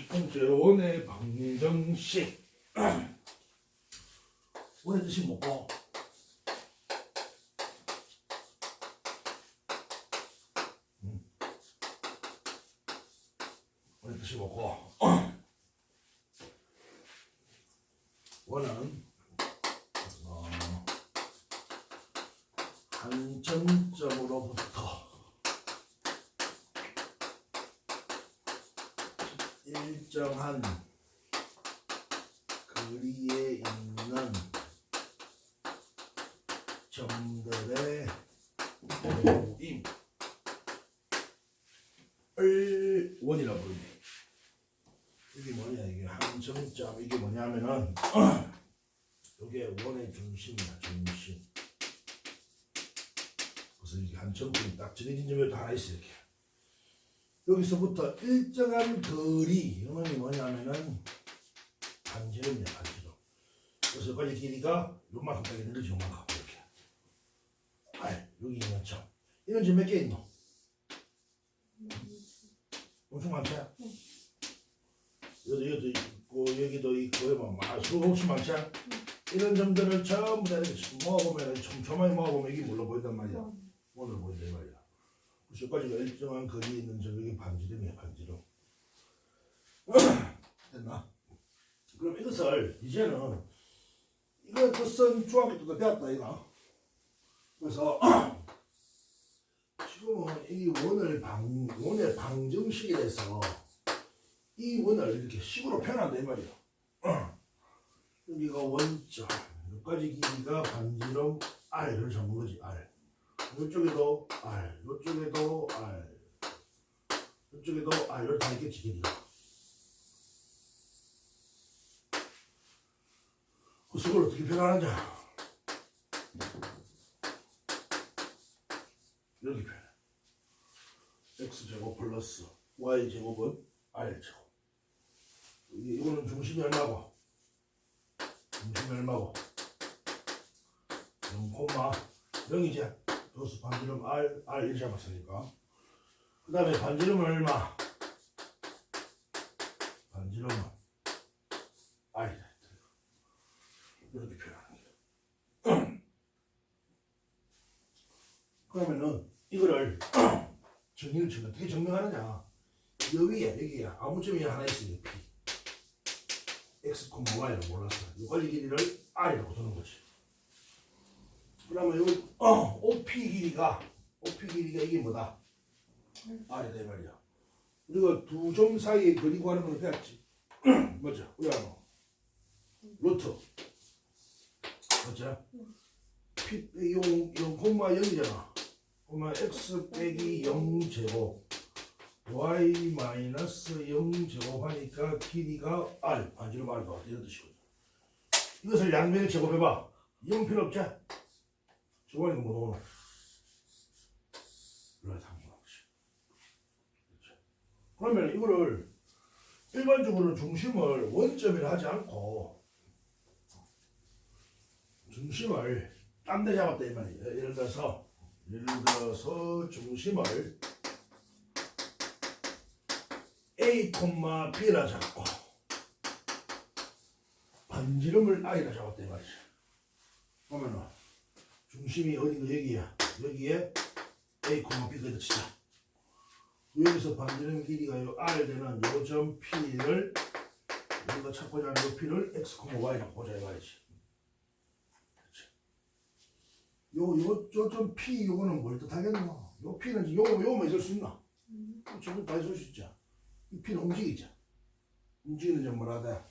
첫 번째 원의 방정식 원의 뜻이 뭐고. 음. 원의 뜻이 뭐고. 원은 어, 한 점점으로부터 일정한 거리에 있는 점들의 모임 을 원이라고 부릅니다. 이게 뭐냐 이게 한 점점 이게 뭐냐면은 이게 원의 중심이야 중심. 그래서 이게 한 점점이 딱 정해진 점이 하나 있어 이렇게. 여기서부터 일정한 거리 이놈이 뭐냐면은 반지름이야 반지름 그래서 여기까지 길이가 요만큼 딱 있는 거지 요만큼 이렇게 알 여기 있는 점 이런 점 몇 개 있노? 엄청 많지? 여기도 여기도 있고 여기도 있고 뭐 수없이 많지? 이런 점들을 전부 다 이렇게 모아보면 촘촘하게 모아보면 이게 뭘로 보인단 말이야 오늘 보인다 이 말이야 여기까지가 일정한 거리에 있는 점이 반지름이야 반지름 됐나? 그럼 이것을 이제는 이거 그선 중학교 때도 배웠다 이거. 그래서 지금은 이 원을 방 원의 방정식이라서 이 원을 이렇게 식으로 표현한다 이 말이야. 여기가 원자 여기까지 길이가 반지름 R을 잡는 거지 R 이쪽에도 R, 이쪽에도 R, 이쪽에도 R, 이렇게 다 있겠지, 길이가. 그 속을 어떻게 표현하느냐? 이렇게 표현해. X제곱 플러스 Y제곱은 R제곱. 이- 이거는 중심이 얼마고? 중심이 얼마고? 0, 0이지? 여기서 반지름 R, R 1 잡았으니까. 그 다음에 반지름은 얼마? 반지름은 R이다. 이렇게 거야. 그러면은 이거를 정의를 지 어떻게 증명하느냐? 여기에 여기에 아무 점이 하나 있으니 P. X, Y를 몰랐어. 여기까지 길이를 R이라고 두는 거지. 그러면 여기 어, OP 길이가 OP 길이가 이게 뭐다? R이다 이 말이야. 우리가 두 점 사이에 거리 구하는 걸 배웠지. 뭐죠? 우리가 루트. 맞죠? P 빼기 0, 0, 콤마 0이잖아. 그러면 x 빼기 0 제곱 y 마이너스 0 제곱 하니까 길이가 r 반지름 r가 이런 뜻이거든. 이것을 양면에 제곱해봐. 0 필요 없지? 저거는 뭐 넣어놔. 이렇게 상관없이. 그렇죠. 그러면 이거를 일반적으로는 중심을 원점이라 하지 않고 중심을 딴 데 잡았다 이 말이에요. 예를 들어서 예를 들어서 중심을 A, B라 잡고 반지름을 I라 잡았다 이 말이죠. 그러면은 중심이 어디가 여기야. 여기에 A, B가 치자. 여기서 반지름 길이가 요 R 되는 요점 P를 우리가 찾고자 하는 요 P를 X. 요, 요, 요점 P 요거는 뭘 뜻하겠노? 요 P는 요, 요만 있을 수 있나? 전부 다 있을 수 있죠. 이 P는 움직이죠. 움직이는 점 뭐라 하다?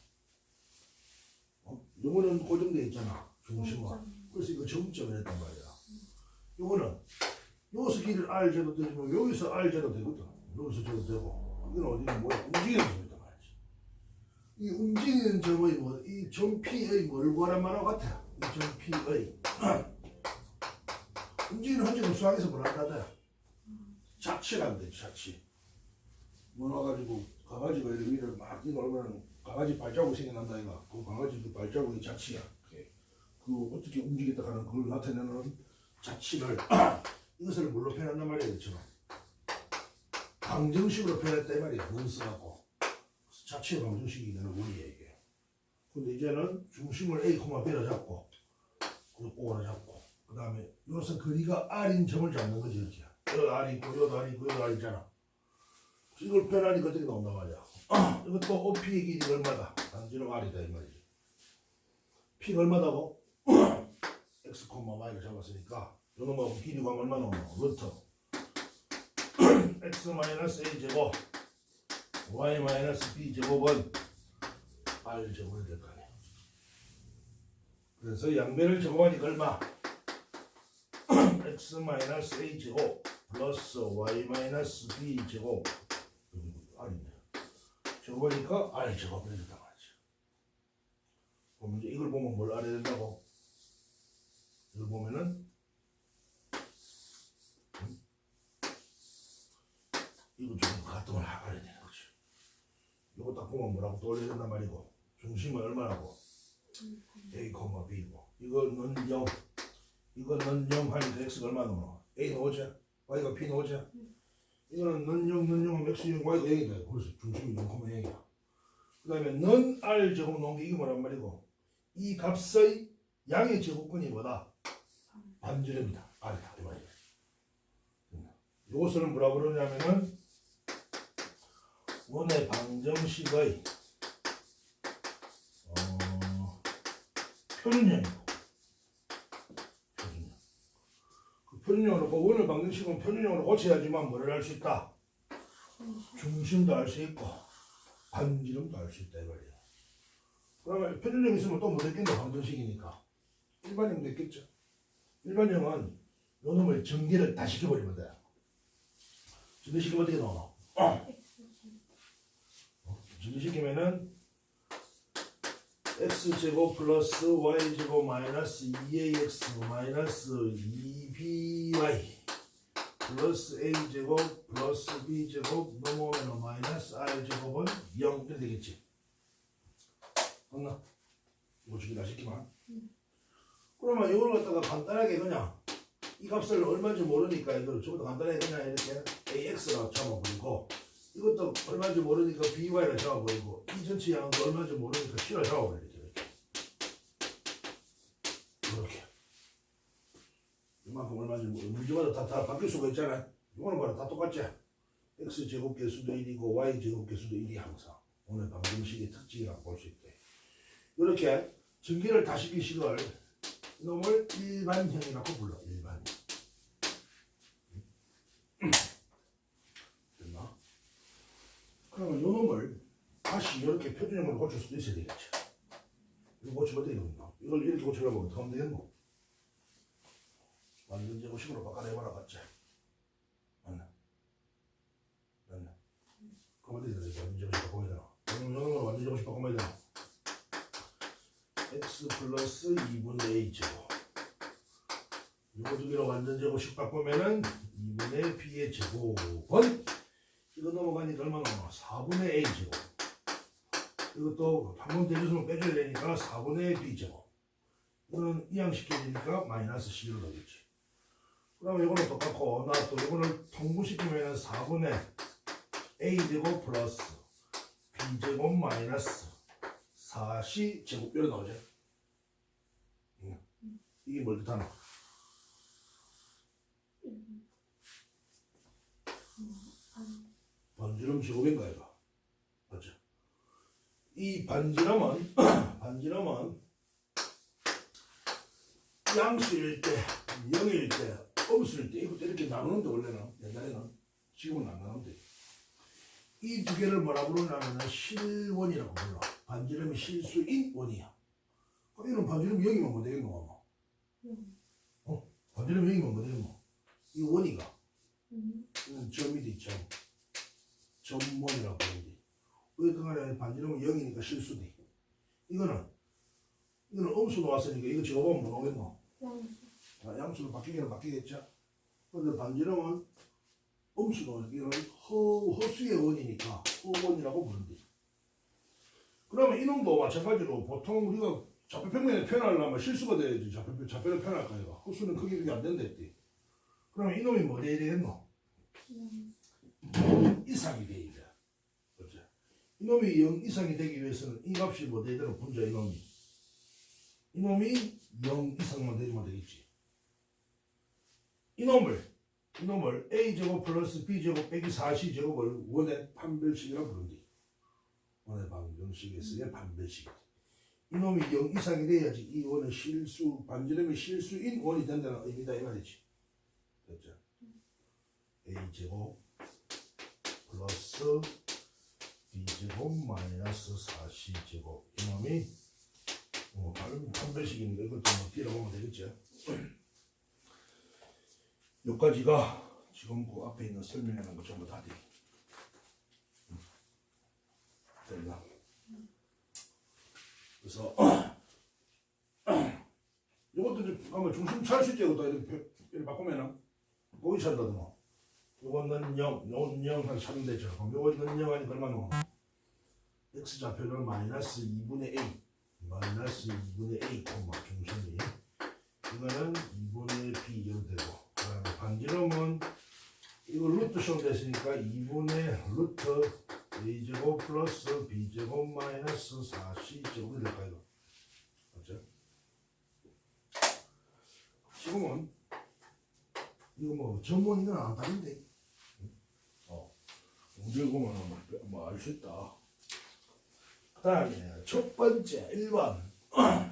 어? 요거는 고정되어 있잖아. 중심은. 그래서 이거 점점을 했단 말이야. 요거는 여기서 길을 R 제도 되지만 여기서 R 제도 되거든. 여기서 제도 되고 이건 어디는 뭐야? 움직이는 점이다 말이지. 이 움직이는 점의 뭐, 이 점 P의 뭘 구하란 말하고 같아. 이 점 P의 움직이는 흔적은 수학에서 뭐라 한다? 자치라는 데 자치. 뭐 와가지고 강아지가 이렇게 위를 막 뛰놀면 강아지 발자국 생겨난다 이가. 그그 발자국이 자치야. 그 어떻게 움직였다 하는 그걸 나타내는 자치를 이것을 뭘로 표현한단 말이야 그처럼 방정식으로 표현했다 이 말이야 넌 써갖고 자체 방정식이 되는 이게. 근데 이제는 중심을 A, B로 잡고 그리고 O로 잡고 그 다음에 여기서 거리가 R인 점을 잡는 거지 이렇게. 여기 R이 있고 여기 R이 있고 여기 R 있잖아. 이걸 표현하니까 어떻게 나온단 말이야. 이것도 OP의 길이가 얼마다? 단지로 R이다 이 말이지. P가 얼마다고? X, Y를 잡았으니까 요놈하고 구하면 얼마 나오노? 루트 X 마이너스 A 제곱 Y 마이너스 B 제곱은 R 제곱이 될 거 아니야. 그래서 양변을 제곱하니까 얼마? X 마이너스 A 제곱 플러스 Y 마이너스 B 제곱 R인데 제곱하니까 R 제곱이 된단 말이지. 그럼 이제 이걸 보면 뭘 알아야 된다고? 이걸 보면은 이거 좀 가끔을 알아야 되는 거지. 이거 딱 보면 뭐라고 떠올려야 된단 말이고 중심은 얼마라고? A, B고 이거는 0 이거는 0 하니까 X가 얼마 나오노? A는 5자 Y가 B는 5자 이거는 는 0, 는 0, X 0, Y가 0이다 그래서 중심이 0,0이야 그 다음에 는 R 제곱 놓은 게 이게 뭐란 말이고 이 값의 양의 제곱근이 뭐다? 반지름이다. R이다 이 말이야 이것을 뭐라 그러냐면은 원의 방정식의 어, 표준형이고. 표준형. 그 표준형으로 그 원의 방정식은 표준형으로 고쳐야지만 뭐를 알수 있다? 중심도 알 수 있고 반지름도 알 수 있다 이 말이야. 그러면 표준형 있으면 또뭐 됐겠노? 방정식이니까. 일반형 됐겠죠 일반형은 요 놈을 전개를 다 시켜버리면 돼. 전개시키면 어떻게 나오나 전개시키면은 x제곱 플러스 y제곱 마이너스 2ax 마이너스 2by 플러스 a제곱 플러스 b제곱 넘어오면 마이너스 r제곱은 0 이렇게 되겠지. 맞나? 이거 주기 다 시키면 그러면 이걸 갖다가 간단하게 그냥 이 값을 얼마인지 모르니까 이걸 전부 다 간단하게 그냥 이렇게 AX라고 잡아버리고 이것도 얼마인지 모르니까 BY를 잡아버리고 이 전체 양도 얼마인지 모르니까 C를 잡아버리죠 이렇게. 이만큼 얼마인지 모르 문제마다 다, 다 바뀔 수가 있잖아. 이거는 봐라 다 똑같지? X 제곱계수도 1이고 Y 제곱계수도 1이 항상. 오늘 방정식의 특징이라고 볼 수 있대. 이렇게 전개를 다 시킨 식을 이 놈을 일반형이라고 불러 일반형 됐나? 그러면 요 놈을 다시 이렇게 표준형으로 고칠 수도 있어야 되겠지 이거 고치면 되겠나? 이걸 이렇게 고치려면 어떻게 하면 되겠노? 완전 제곱식으로 바꿔내봐라 맞지? 맞나? 맞나? 어떻게 되지? 완전 제곱식 바꿔야 되나? 그럼 요 놈을 완전 제곱식 바꿔야 되나? X 플러스 2분의 a 제곱 이거 두 개로 완전 제곱식 바꾸면은 2분의 b의 제곱은 이거 넘어가니까 얼마 나와? 4분의 a 제곱. 이것도 한번 대주수면 빼줘야 되니까 4분의 b 제곱. 이거는 이항시켜야 되니까 마이너스 c로 되겠지. 그러면 이거는 똑같고 나 또 이거를 통분시키면은 4분의 a 제곱 플러스 b 제곱 마이너스 4c 제곱 이렇게 나오죠. 응. 이게 뭘 뜻하나? 반지름 제곱인가 이거? 맞죠? 이 반지름은 반지름은 양수일 때, 영일 때, 음수일 때 이렇게 나누는데 원래는 옛날에는 지금은 안 나누는데 이 두 개를 뭐라 부르냐면 실원이라고 불러. 반지름이 실수인 원이야. 그럼 이런 반지름 0이면 뭐 되겠노? 아마? 어? 반지름 0이면 뭐 되겠노? 이 원이가 이건 점이 돼 점. 점원이라고 부르는데 어쨌든 간에 반지름은 0이니까 실수돼. 이거는 이거는 음수 나왔으니까 이거 적어보면 뭐 나오겠노? 아, 양수로 바뀌기는 바뀌겠죠. 근데 반지름은 음수 나오니까 이건 허, 허수의 원이니까 허원이라고 부른대. 그러면 이놈도 마찬가지로 보통 우리가 좌표평면에 표현하려면 실수가 돼야지 좌표, 좌표를 표현할까 이거 허수는 크게 그게 안 된다 했지 그러면 이놈이 뭐 돼야 되겠노? 이상이 돼야 돼 그렇죠 이놈이 0 이상이 되기 위해서는 이 값이 뭐 돼야 되는 분자 이놈이? 이놈이 0 이상만 되면 되겠지. 이놈을 이놈을 a제곱 플러스 b제곱 빼기 4c제곱을 원의 판별식이라 부른디 원의 방정식에서의 판별식 이놈이 0 이상이 돼야지 이 원은 실수 반지름이 실수인 원이 된다는 의미다 이 말이지. 됐죠? A제곱 플러스 b제곱 마이너스 4c제곱. 이놈이 어, 반- 판별식인데 이것도 뭐 뒤로 보면 되겠죠 여기까지가 지금 그 앞에 있는 설명하는 거 전부 다 돼. 됐나? 그래서 이것도 이제 한번 중심 찾을 수 있지 이것도 이렇게 바꾸면은 거기 뭐 요거는 0, 요거는 0 하나 찾으면 되죠. 그럼 요거는 0 하니까 얼마 나와? X 좌표는 마이너스 2분의 a. 마이너스 2분의 a 중심이. 이거는 2분의 b 이렇게 되고 그다음에 반지름은 이거 루트 시험 됐으니까 2분의 루트 a제곱 플러스 b제곱 마이너스 4c제곱이 될까 이거 맞죠? 지금은 이거 뭐 전문 이건 안 다른데 어 문제 보면 뭐알 수 있다. 그 다음에 첫 번째 1번